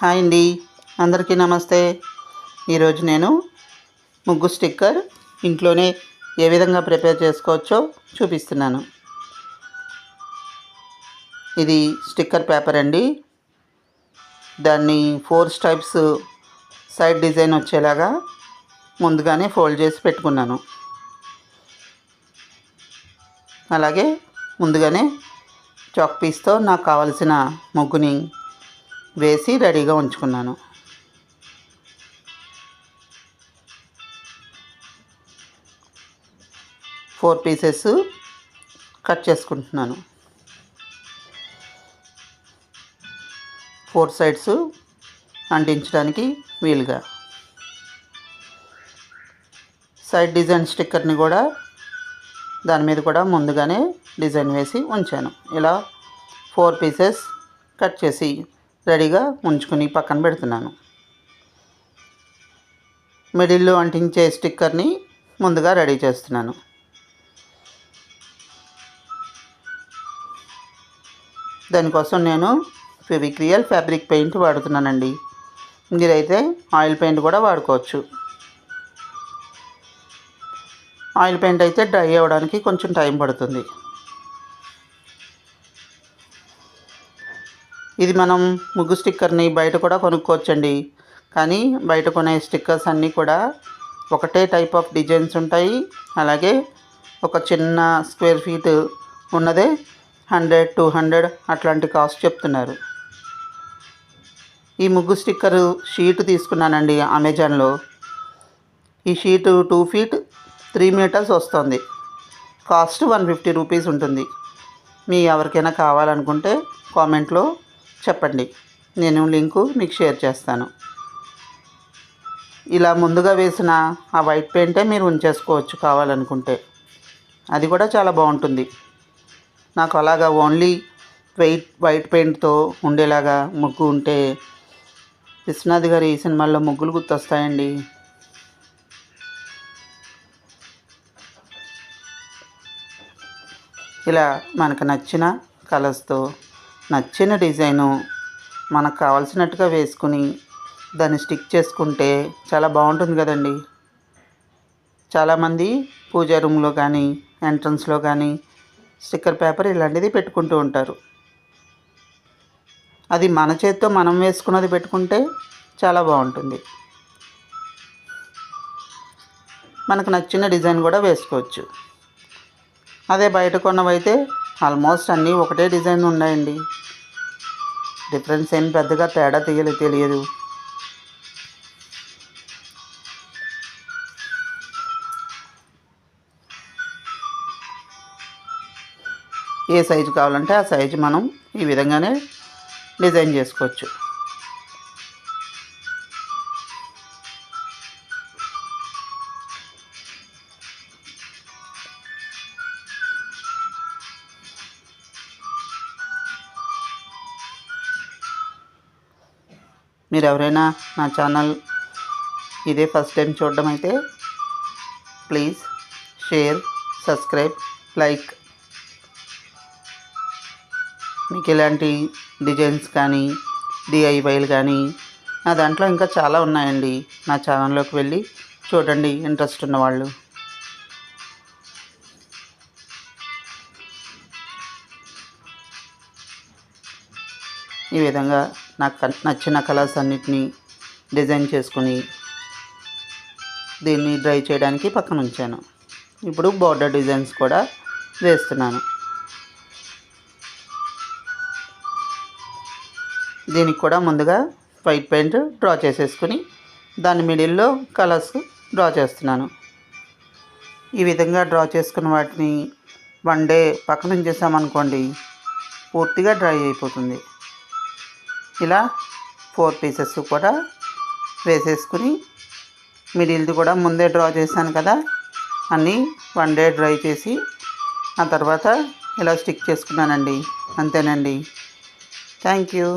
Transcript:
Hi అండి. అందరికీ నమస్తే. ఈరోజు నేను ముగ్గు స్టిక్కర్ ఇంట్లోనే ఏ విధంగా ప్రిపేర్ చేసుకోవచ్చో చూపిస్తున్నాను. ఇది స్టిక్కర్ పేపర్ అండి. దాన్ని ఫోర్ స్టైప్స్ సైడ్ డిజైన్ వచ్చేలాగా ముందుగానే ఫోల్డ్ చేసి పెట్టుకున్నాను. అలాగే ముందుగానే చాక్ పీస్తో నాకు కావలసిన ముగ్గుని వేసి రెడీగా ఉంచుకున్నాను. ఫోర్ పీసెస్ కట్ చేసుకుంటున్నాను. ఫోర్ సైడ్స్ అంటించడానికి వీలుగా. సైడ్ డిజైన్ స్టిక్కర్ని కూడా దాని మీద కూడా ముందుగానే డిజైన్ వేసి ఉంచాను. ఇలా ఫోర్ పీసెస్ కట్ చేసి రెడీగా ఉంచుకుని పక్కన పెడుతున్నాను. మిడిల్లో అంటించే స్టిక్కర్ని ముందుగా రెడీ చేస్తున్నాను. దానికోసం నేను ఫెవిక్రియల్ ఫ్యాబ్రిక్ పెయింట్ వాడుతున్నానండి. మీరైతే ఆయిల్ పెయింట్ కూడా వాడుకోవచ్చు. ఆయిల్ పెయింట్ అయితే డ్రై అవ్వడానికి కొంచెం టైం పడుతుంది. ఇది మనం ముగ్గు స్టిక్కర్ని బయట కూడా కొనుక్కోవచ్చండి. కానీ బయట కొనే స్టిక్కర్స్ అన్నీ కూడా ఒకటే టైప్ ఆఫ్ డిజైన్స్ ఉంటాయి. అలాగే ఒక చిన్న స్క్వేర్ ఫీట్ ఉన్నదే హండ్రెడ్ టూ హండ్రెడ్ అట్లాంటి కాస్ట్ చెప్తున్నారు. ఈ ముగ్గు స్టిక్కర్ షీట్ తీసుకున్నానండి అమెజాన్లో. ఈ sheet two feet three metres వస్తుంది. కాస్ట్ వన్ ఫిఫ్టీ రూపీస్ ఉంటుంది. మీ ఎవరికైనా కావాలనుకుంటే కామెంట్లో చెప్పండి. నేను లింకు మీకు షేర్ చేస్తాను. ఇలా ముందుగా వేసిన ఆ వైట్ పెయింటే మీరు ఉంచేసుకోవచ్చు కావాలనుకుంటే. అది కూడా చాలా బాగుంటుంది. నాకు అలాగా ఓన్లీ వైట్ వైట్ పెయింట్తో ఉండేలాగా ముగ్గు ఉంటే విశ్వనాథ్ గారి ఈ సినిమాల్లో ముగ్గులు గుర్తొస్తాయండి. ఇలా మనకు నచ్చిన కలర్స్తో నచ్చిన డిజైను మనకు కావాల్సినట్టుగా వేసుకుని దాన్ని స్టిక్ చేసుకుంటే చాలా బాగుంటుంది కదండి. చాలామంది పూజా రూమ్లో కానీ ఎంట్రన్స్లో కానీ స్టిక్కర్ పేపర్ ఇలాంటిది పెట్టుకుంటూ ఉంటారు. అది మన చేత్తో మనం వేసుకున్నది పెట్టుకుంటే చాలా బాగుంటుంది. మనకు నచ్చిన డిజైన్ కూడా వేసుకోవచ్చు. అదే బయట కొన్నవైతే ఆల్మోస్ట్ అన్నీ ఒకటే డిజైన్ ఉన్నాయండి. డిఫరెన్స్ ఏం పెద్దగా తేడా తీయలే తెలియదు. ఏ సైజు కావాలంటే ఆ సైజు మనం ఈ విధంగానే డిజైన్ చేసుకోవచ్చు. మీరు ఎవరైనా నా ఛానల్ ఇదే ఫస్ట్ టైం చూడడం అయితే ప్లీజ్ షేర్ సబ్స్క్రైబ్ లైక్. మీకు ఇలాంటి డిజైన్స్ కానీ డిఐవైలు కానీ నా దాంట్లో ఇంకా చాలా ఉన్నాయండి. నా ఛానల్లోకి వెళ్ళి చూడండి ఇంట్రెస్ట్ ఉన్నవాళ్ళు. ఈ విధంగా నాకు నచ్చిన కలర్స్ అన్నిటినీ డిజైన్ చేసుకుని దీన్ని డ్రై చేయడానికి పక్కన ఉంచాను. ఇప్పుడు బార్డర్ డిజైన్స్ కూడా వేస్తున్నాను. దీనికి కూడా ముందుగా వైట్ పెయింట్ డ్రా చేసేసుకుని దాని మిడిల్లో కలర్స్ డ్రా చేస్తున్నాను. ఈ విధంగా డ్రా చేసుకున్న వాటిని వన్ డే పక్కన ఉంచేసామనుకోండి పూర్తిగా డ్రై అయిపోతుంది. ఇలా ఫోర్ పీసెస్ కూడా వేసేసుకుని మిడిల్ది కూడా ముందే డ్రా చేశాను కదా అన్నీ వన్ డే డ్రై చేసి ఆ తర్వాత ఇలా స్టిక్ చేసుకున్నానండి. అంతేనండి. Thank you.